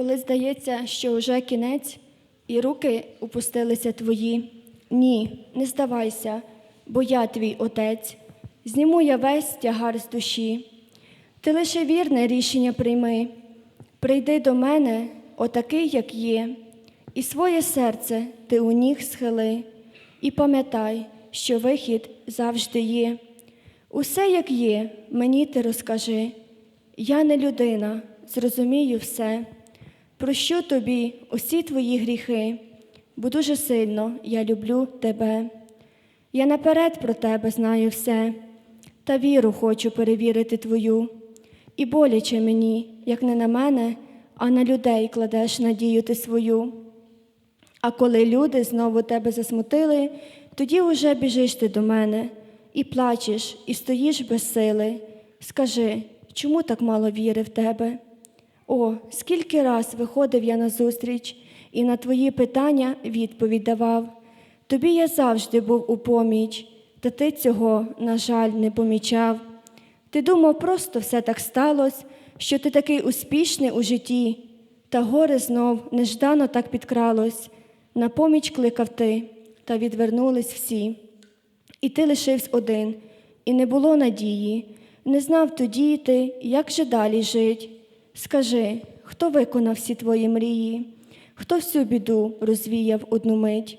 Коли здається, що вже кінець, і руки упустилися твої. Ні, не здавайся, бо я твій отець. Зніму я весь тягар з душі. Ти лише вірне рішення прийми. Прийди до мене, отакий, як є, і своє серце ти у ніг схили, і пам'ятай, що вихід завжди є. Усе, як є, мені ти розкажи. Я не людина, зрозумію все. Прощу тобі усі твої гріхи, бо дуже сильно я люблю тебе. Я наперед про тебе знаю все, та віру хочу перевірити твою. І боляче мені, як не на мене, а на людей кладеш надію ти свою. А коли люди знову тебе засмутили, тоді уже біжиш ти до мене, і плачеш, і стоїш без сили. Скажи, чому так мало віри в тебе? О, скільки раз виходив я назустріч і на твої питання відповідь давав. Тобі я завжди був у поміч, та ти цього, на жаль, не помічав. Ти думав, просто все так сталося, що ти такий успішний у житті, та горе знов неждано так підкралось. На поміч кликав ти, та відвернулись всі. І ти лишився один, і не було надії, не знав тоді ти, як же далі жить. Скажи, хто виконав всі твої мрії, хто всю біду розвіяв одну мить?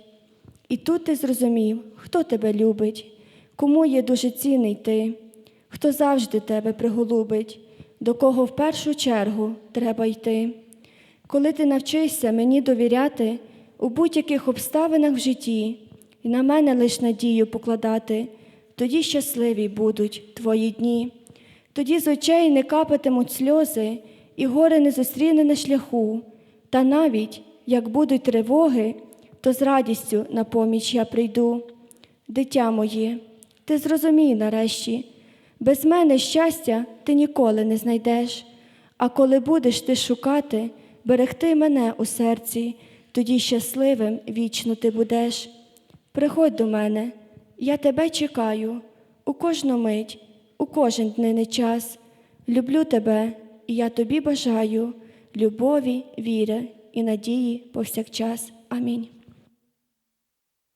І тут ти зрозумів, хто тебе любить, кому є дуже цінний ти, хто завжди тебе приголубить, до кого в першу чергу треба йти. Коли ти навчишся мені довіряти у будь-яких обставинах в житті, і на мене лиш надію покладати, тоді щасливі будуть твої дні. Тоді з очей не капатимуть сльози, і горе не зустріне на шляху. Та навіть як будуть тривоги, то з радістю на поміч я прийду. Дитя моє, ти зрозумій нарешті, без мене щастя ти ніколи не знайдеш. А коли будеш ти шукати, берегти мене у серці, тоді щасливим вічно ти будеш. Приходь до мене, я тебе чекаю у кожну мить, у кожен дневний час. Люблю тебе, і я тобі бажаю любові, віри і надії повсякчас. Амінь.